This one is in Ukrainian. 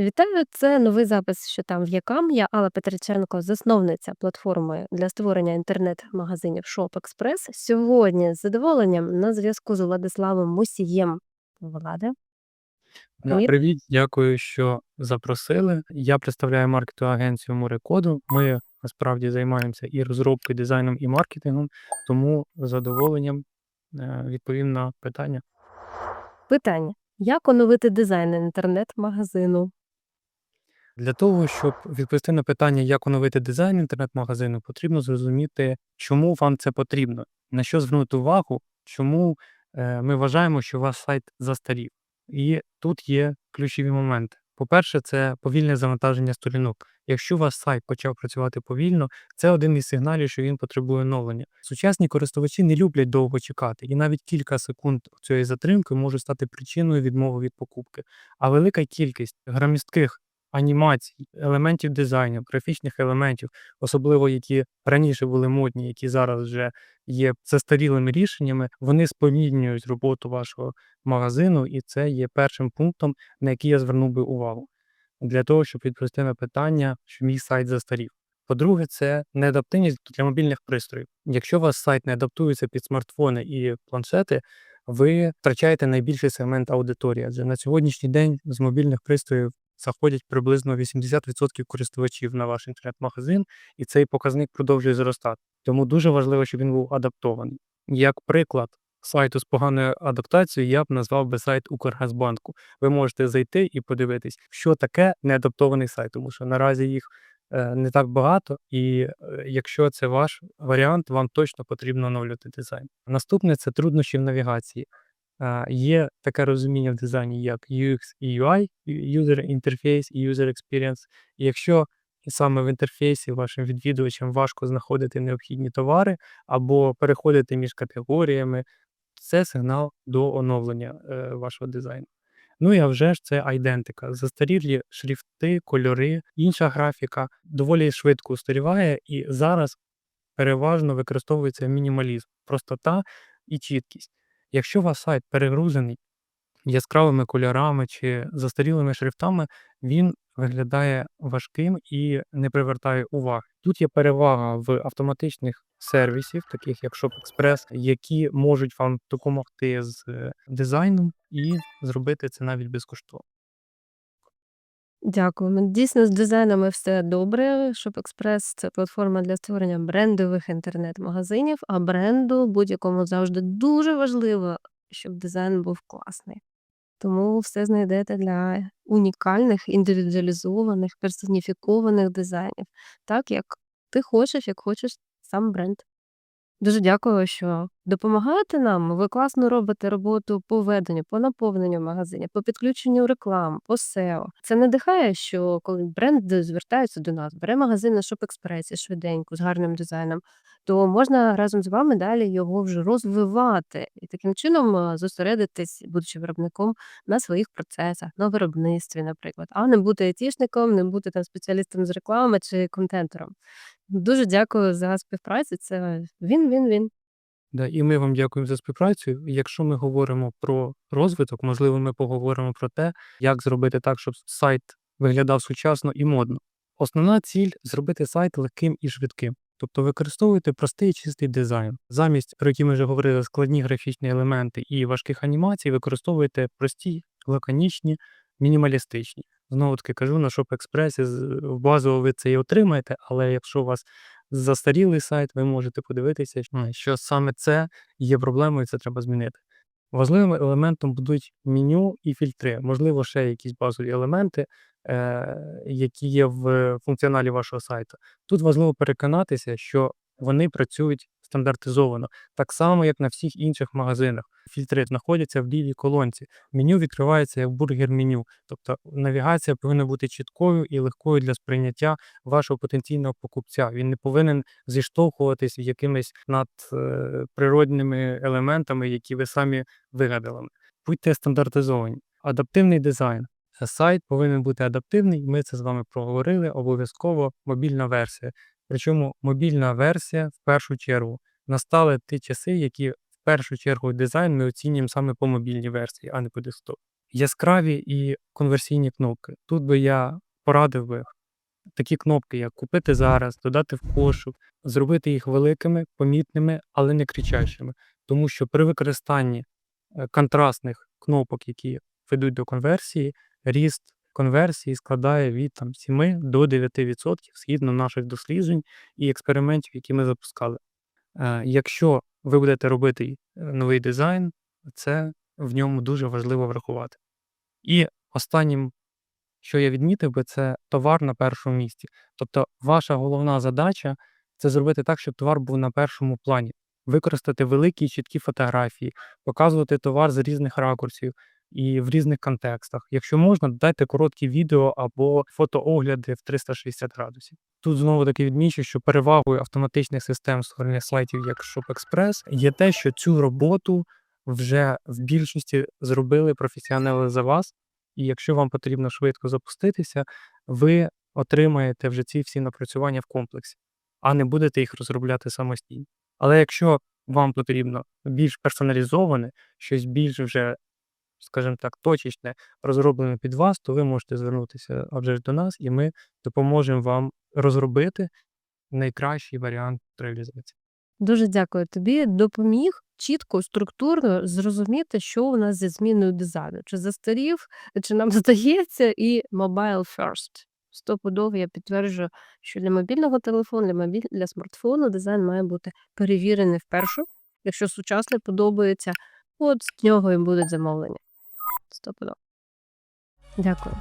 Вітаю! Це новий запис «Що там в Якам?». Я Алла Петриченко, засновниця платформи для створення інтернет-магазинів ShopExpress. Сьогодні з задоволенням на зв'язку з Владиславом Мусієм. Владе, Да, привіт. привіт, дякую, що запросили. Я представляю маркетингову агенцію Морекоду. Ми насправді займаємося і розробкою, дизайном, і маркетингом, тому з задоволенням е, відповім на питання. Питання: як оновити дизайн інтернет-магазину? Для того, щоб відповісти на питання, як оновити дизайн інтернет-магазину, потрібно зрозуміти, чому вам це потрібно, на що звернути увагу, чому е, ми вважаємо, що ваш сайт застарів. І тут є ключові моменти. По-перше, це повільне завантаження сторінок. Якщо ваш сайт почав працювати повільно, це один із сигналів, що він потребує оновлення. Сучасні користувачі не люблять довго чекати, і навіть кілька секунд цієї затримки можуть стати причиною відмови від покупки. А велика кількість громістких анімацій, елементів дизайну, графічних елементів, особливо які раніше були модні, які зараз вже є застарілими рішеннями, вони сповільнюють роботу вашого магазину, і це є першим пунктом, на який я звернув би увагу для того, щоб відповісти на питання, що мій сайт застарів. По-друге, це неадаптивність для мобільних пристроїв. Якщо у вас сайт не адаптується під смартфони і планшети, ви втрачаєте найбільший сегмент аудиторії. Адже на сьогоднішній день з мобільних пристроїв заходять приблизно 80% користувачів на ваш інтернет-магазин, і цей показник продовжує зростати. Тому дуже важливо, щоб він був адаптований. Як приклад сайту з поганою адаптацією, я б назвав би сайт Укргазбанку. Ви можете зайти і подивитись, що таке неадаптований сайт, тому що наразі їх е, не так багато, і е, якщо це ваш варіант, вам точно потрібно оновлювати дизайн. Наступне це труднощі в навігації. Є таке розуміння в дизайні, як UX і UI, User Interface і User Experience. І якщо саме в інтерфейсі вашим відвідувачам важко знаходити необхідні товари або переходити між категоріями, це сигнал до оновлення е, вашого дизайну. Ну і а вже ж це айдентика. Застарілі шрифти, кольори, інша графіка доволі швидко устаріває, і зараз переважно використовується мінімалізм, простота і чіткість. Якщо ваш сайт перегрузений яскравими кольорами чи застарілими шрифтами, він виглядає важким і не привертає уваги. Тут є перевага в автоматичних сервісів, таких як ShopExpress, які можуть вам допомогти з е, дизайном і зробити це навіть безкоштовно. Дякуємо. Дійсно, з дизайнами все добре. ShopExpress– це платформа для створення брендових інтернет-магазинів, а бренду будь-якому завжди дуже важливо, щоб дизайн був класний. Тому все знайдете для унікальних, індивідуалізованих, персоніфікованих дизайнів, так як ти хочеш, як хочеш сам бренд. Дуже дякую, що допомагаєте нам. Ви класно робите роботу по веденню, по наповненню магазинів, по підключенню реклам, по SEO. Це надихає, що коли бренди звертаються до нас, бере магазин на ShopExpress швиденько з гарним дизайном, то можна разом з вами далі його вже розвивати і таким чином е, зосередитись, будучи виробником, на своїх процесах, на виробництві, наприклад, а не бути айтішником, не бути там спеціалістом з реклами чи контентером. Дуже дякую за співпрацю. Це він-він-він. Да, і ми вам дякуємо за співпрацю. Якщо ми говоримо про розвиток, можливо, ми поговоримо про те, як зробити так, щоб сайт виглядав сучасно і модно. Основна ціль зробити сайт легким і швидким. Тобто використовуйте простий і чистий дизайн. Замість, про які ми вже говорили, складні графічні елементи і важких анімацій, використовуйте прості, лаконічні, мінімалістичні. Знову таки кажу, на ShopExpress базово ви це і отримаєте, але якщо у вас застарілий сайт, ви можете подивитися, що- саме це є проблемою, це треба змінити. Важливим елементом будуть меню і фільтри, можливо, ще якісь базові елементи, е, які є в функціоналі вашого сайту. Тут важливо переконатися, що вони працюють стандартизовано, так само, як на всіх інших магазинах. Фільтри знаходяться в лівій колонці. Меню відкривається як бургер-меню, тобто навігація повинна бути чіткою і легкою для сприйняття вашого потенційного покупця. Він не повинен зіштовхуватись якимись надприродними елементами, які ви самі вигадали. Будьте стандартизовані. Адаптивний дизайн. Сайт повинен бути адаптивний, ми це з вами проговорили. Обов'язково мобільна версія. Причому мобільна версія в першу чергу настали ті часи, які в першу чергу дизайн ми оцінюємо саме по мобільній версії, а не по десктопу. яскраві і конверсійні кнопки. Тут би я порадив би такі кнопки, як купити зараз, додати в кошик, зробити їх великими, помітними, але не кричащими. Тому що при використанні е, контрастних кнопок, які ведуть до конверсії, ріст конверсії складає від там, 7 до 9% згідно наших досліджень і експериментів, які ми запускали. Е, Якщо ви будете робити е, новий дизайн, це в ньому дуже важливо врахувати. І останнім, що я відмітив би, це товар на першому місці. Тобто, ваша головна задача це зробити так, щоб товар був на першому плані, використати великі чіткі фотографії, показувати товар з різних ракурсів і в різних контекстах. Якщо можна, додайте короткі відео або фотоогляди в 360 градусів. Тут знову таки відмічу, що перевагою автоматичних систем створення сайтів як ShopExpress є те, що цю роботу вже в більшості зробили професіонали за вас. І якщо вам потрібно швидко запуститися, ви отримаєте вже ці всі напрацювання в комплексі, а не будете їх розробляти самостійно. Але якщо вам потрібно більш персоналізоване, щось більш вже, скажімо так, точечне, розроблене під вас, то ви можете звернутися а вже ж до нас, і ми допоможемо вам розробити найкращий варіант реалізації. Дуже дякую тобі. Допоміг чітко, структурно зрозуміти, що у нас зі зміною дизайну. Чи застарів, чи нам здається, і mobile first. Стопудово я підтверджую, що для мобільного телефону, для мобіль... для смартфону дизайн має бути перевірений вперше. Якщо сучасне подобається, от з нього і будуть замовлення. Стопудово. Дякую.